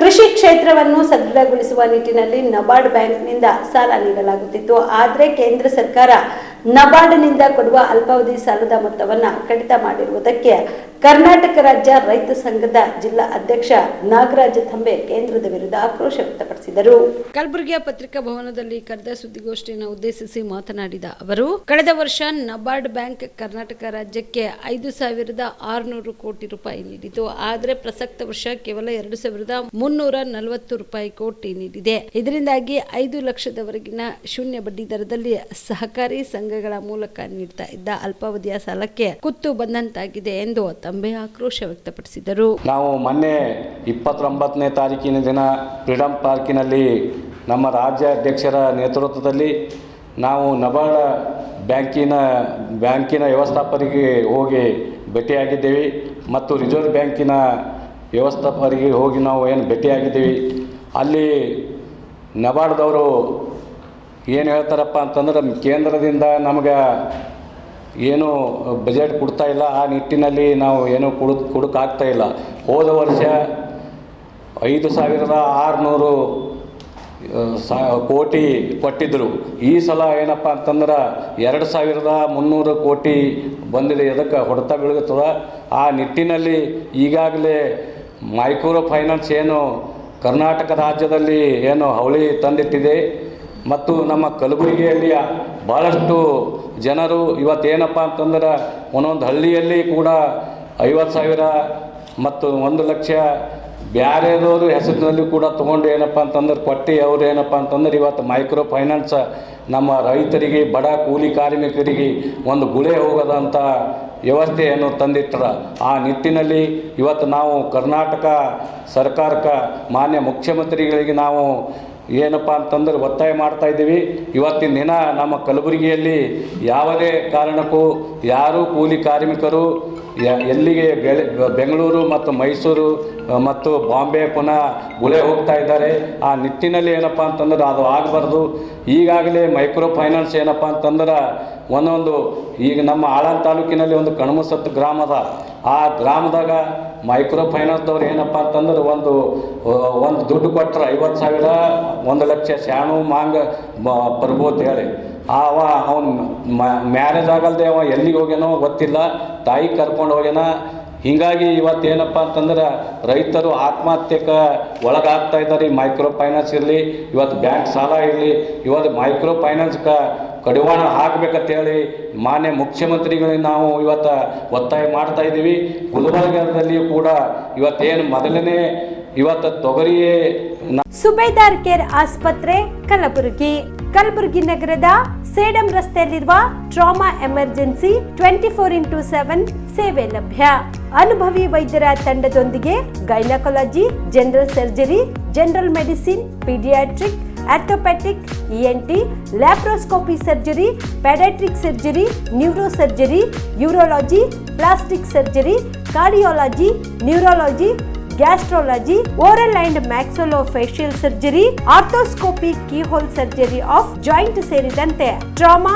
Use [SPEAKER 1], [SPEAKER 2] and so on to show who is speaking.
[SPEAKER 1] ಕೃಷಿ ಕ್ಷೇತ್ರವನ್ನು ಸದೃಢಗೊಳಿಸುವ ನಿಟ್ಟಿನಲ್ಲಿ ನಬಾರ್ಡ್ ಬ್ಯಾಂಕ್ನಿಂದ ಸಾಲ ನೀಡಲಾಗುತ್ತಿತ್ತು. ಆದರೆ ಕೇಂದ್ರ ಸರ್ಕಾರ ನಬಾರ್ಡ್ನಿಂದ ಕೊಡುವ ಅಲ್ಪಾವಧಿ ಸಾಲದ ಮೊತ್ತವನ್ನು ಕಡಿತ ಮಾಡಿರುವುದಕ್ಕೆ ಕರ್ನಾಟಕ ರಾಜ್ಯ ರೈತ ಸಂಘದ ಜಿಲ್ಲಾ ಅಧ್ಯಕ್ಷ ನಾಗರಾಜ ತಂಬೆ ಕೇಂದ್ರದ ವಿರುದ್ಧ ಆಕ್ರೋಶ ವ್ಯಕ್ತಪಡಿಸಿದರು. ಕಲಬುರಗಿಯ ಪತ್ರಿಕಾ ಭವನದಲ್ಲಿ ಕರೆದ ಸುದ್ದಿಗೋಷ್ಠಿಯನ್ನು ಉದ್ದೇಶಿಸಿ ಮಾತನಾಡಿದ ಅವರು, ಕಳೆದ ವರ್ಷ ನಬಾರ್ಡ್ ಬ್ಯಾಂಕ್ ಕರ್ನಾಟಕ ರಾಜ್ಯಕ್ಕೆ ಐದು ಸಾವಿರದ ಆರುನೂರು ಕೋಟಿ ರೂಪಾಯಿ ನೀಡಿತು. ಆದರೆ ಪ್ರಸಕ್ತ ವರ್ಷ ಕೇವಲ ಎರಡು ಸಾವಿರದ ಮುನ್ನೂರ ನಲವತ್ತು ರೂಪಾಯಿ ಕೋಟಿ ನೀಡಿದೆ. ಇದರಿಂದಾಗಿ ಐದು ಲಕ್ಷದವರೆಗಿನ ಶೂನ್ಯ ಬಡ್ಡಿ ದರದಲ್ಲಿ ಸಹಕಾರಿ ಸಂಘಗಳ ಮೂಲಕ ನೀಡ್ತಾ ಇದ್ದ ಅಲ್ಪಾವಧಿಯ ಸಾಲಕ್ಕೆ ಕುತ್ತು ಬಂದಂತಾಗಿದೆ ಎಂದು ತಂಬೆ ಆಕ್ರೋಶ ವ್ಯಕ್ತಪಡಿಸಿದರು.
[SPEAKER 2] ನಾವು ಮೊನ್ನೆ ಇಪ್ಪತ್ತೊಂಬತ್ತನೇ ತಾರೀಕಿನ ದಿನ ಫ್ರೀಡಮ್ ಪಾರ್ಕಿನಲ್ಲಿ ನಮ್ಮ ರಾಜ್ಯ ಅಧ್ಯಕ್ಷರ ನೇತೃತ್ವದಲ್ಲಿ ನಾವು ನಬಾರ್ಡ ಬ್ಯಾಂಕಿನ ಬ್ಯಾಂಕಿನ ವ್ಯವಸ್ಥಾಪಕರಿಗೆ ಹೋಗಿ ಭೇಟಿಯಾಗಿದ್ದೇವೆ ಮತ್ತು ರಿಸರ್ವ್ ಬ್ಯಾಂಕಿನ ವ್ಯವಸ್ಥಾಪಕರಿಗೆ ಹೋಗಿ ನಾವು ಏನು ಭೇಟಿಯಾಗಿದ್ದೀವಿ. ಅಲ್ಲಿ ನಬಾರ್ಡ್ದವರು ಏನು ಹೇಳ್ತಾರಪ್ಪ ಅಂತಂದ್ರೆ, ಕೇಂದ್ರದಿಂದ ನಮಗೆ ಏನು ಬಜೆಟ್ ಕೊಡ್ತಾ ಇಲ್ಲ, ಆ ನಿಟ್ಟಿನಲ್ಲಿ ನಾವು ಏನು ಕೊಡು ಕೊಡೋಕ್ಕಾಗ್ತಾ ಇಲ್ಲ. ಹೋದ ವರ್ಷ ಐದು ಸಾವಿರದ ಆರುನೂರು ಸಾ, ಕೋಟಿ ಕೊಟ್ಟಿದ್ದರು ಈ ಸಲ ಏನಪ್ಪ ಅಂತಂದ್ರೆ ಎರಡು ಸಾವಿರದ ಮುನ್ನೂರು ಕೋಟಿ ಬಂದಿದೆ ಅದಕ್ಕೆ ಹೊಡೆತ ಬೀಳುತ್ತದೆ ಆ ನಿಟ್ಟಿನಲ್ಲಿ ಈಗಾಗಲೇ ಮೈಕ್ರೋ ಫೈನಾನ್ಸ್ ಏನು ಕರ್ನಾಟಕ ರಾಜ್ಯದಲ್ಲಿ ಏನು ಹವಳಿ ತಂದಿಟ್ಟಿದೆ. ಮತ್ತು ನಮ್ಮ ಕಲಬುರಗಿಯಲ್ಲಿ ಭಾಳಷ್ಟು ಜನರು ಇವತ್ತೇನಪ್ಪ ಅಂತಂದ್ರೆ ಒಂದೊಂದು ಹಳ್ಳಿಯಲ್ಲಿ ಕೂಡ ಐವತ್ತು ಸಾವಿರ ಮತ್ತು ಒಂದು ಲಕ್ಷ ಬ್ಯಾರೆದವರು ಹೆಸರಿನಲ್ಲಿ ಕೂಡ ತೊಗೊಂಡು ಏನಪ್ಪ ಅಂತಂದ್ರೆ ಕೊಟ್ಟು ಅವ್ರು ಏನಪ್ಪ ಅಂತಂದ್ರೆ ಇವತ್ತು ಮೈಕ್ರೋ ಫೈನಾನ್ಸ್ ನಮ್ಮ ರೈತರಿಗೆ, ಬಡ ಕೂಲಿ ಕಾರ್ಮಿಕರಿಗೆ ಒಂದು ಗುಳೆ ಹೋಗೋದಂಥ ವ್ಯವಸ್ಥೆಯನ್ನು ತಂದಿಟ್ಟರ ಆ ನಿಟ್ಟಿನಲ್ಲಿ ಇವತ್ತು ನಾವು ಕರ್ನಾಟಕ ಸರ್ಕಾರಕ್ಕೆ ಮಾನ್ಯ ಮುಖ್ಯಮಂತ್ರಿಗಳಿಗೆ ನಾವು ಏನಪ್ಪ ಅಂತಂದ್ರೆ ಒತ್ತಾಯ ಮಾಡ್ತಾ ಇದ್ದೀವಿ. ಇವತ್ತಿನ ದಿನ ನಮ್ಮ ಕಲಬುರಗಿಯಲ್ಲಿ ಯಾವುದೇ ಕಾರಣಕ್ಕೂ ಯಾರೂ ಕೂಲಿ ಕಾರ್ಮಿಕರು ಎಲ್ಲಿಗೆ ಬೆಂಗಳೂರು ಮತ್ತು ಮೈಸೂರು ಮತ್ತು ಬಾಂಬೆ ಪುನಃ ಗುಳೆ ಹೋಗ್ತಾ ಇದ್ದಾರೆ. ಆ ನಿಟ್ಟಿನಲ್ಲಿ ಏನಪ್ಪ ಅಂತಂದ್ರೆ ಅದು ಆಗಬಾರ್ದು. ಈಗಾಗಲೇ ಮೈಕ್ರೋ ಫೈನಾನ್ಸ್ ಏನಪ್ಪ ಅಂತಂದ್ರೆ ಒಂದೊಂದು ಈಗ ನಮ್ಮ ಆಳಂದ ತಾಲೂಕಿನಲ್ಲಿ ಒಂದು ಕಣ್ಮುಸತ್ತು ಗ್ರಾಮ ಅದ. ಆ ಗ್ರಾಮದಾಗ ಮೈಕ್ರೋ ಫೈನಾನ್ಸ್ದವ್ರು ಏನಪ್ಪ ಅಂತಂದ್ರೆ ಒಂದು ಒಂದು ದುಡ್ಡು ಕೊಟ್ಟರೆ ಐವತ್ತು ಸಾವಿರ, ಒಂದು ಲಕ್ಷ ಶಾಣು ಮಾಂಗ ಬರ್ಬೋದು ಹೇಳಿ. ಅವ, ಅವನು ಮ್ಯಾರೇಜ್ ಆಗಲ್ದೆ ಅವ ಎಲ್ಲಿಗೆ ಹೋಗ್ಯಾನೋ ಗೊತ್ತಿಲ್ಲ, ತಾಯಿ ಕರ್ಕೊಂಡು ಹೋಗ್ಯಾನ. ಹೀಗಾಗಿ ಇವತ್ತೇನಪ್ಪ ಅಂತಂದ್ರೆ ರೈತರು ಆತ್ಮಹತ್ಯೆಗೆ ಒಳಗಾಗ್ತಾ ಇದ್ದಾರೆ. ಈ ಮೈಕ್ರೋ ಫೈನಾನ್ಸ್ ಇರಲಿ, ಇವತ್ತು ಬ್ಯಾಂಕ್ ಸಾಲ ಇರಲಿ, ಇವತ್ತು ಮೈಕ್ರೋ ಫೈನಾನ್ಸ್ಗೆ ಕಡಿವಾಣ ಹಾಕಬೇಕಂತೇಳಿ ಮಾನ್ಯ ಮುಖ್ಯಮಂತ್ರಿಗಳಿಗೆ ನಾವು ಇವತ್ತು ಒತ್ತಾಯ ಮಾಡ್ತಾ ಇದ್ದೀವಿ. ಗುಲ್ಬರ್ಗದಲ್ಲಿಯೂ ಕೂಡ ಇವತ್ತೇನು ಮೊದಲನೇ ಇವತ್ತು ತೊಗರಿಯೇ
[SPEAKER 1] ಸುಬೇದಾರ್ ಕೇರ್ ಆಸ್ಪತ್ರೆ, ಕಲಬುರಗಿ. ಕಲಬುರಗಿ ನಗರದ ಸೇಡಂ ರಸ್ತೆಯಲ್ಲಿರುವ trauma emergency twenty four into seven ಸೇವೆ ಲಭ್ಯ. ಅನುಭವಿ ವೈದ್ಯರ ತಂಡದೊಂದಿಗೆ gynaecology, general surgery, general medicine, paediatric orthopaedic ENT laparoscopy surgery paediatric surgery neuro surgery urology plastic surgery cardiology neurology gastrology oral and maxillofacial surgery arthroscopy keyhole surgery of joint ಸೇರಿದಂತೆ trauma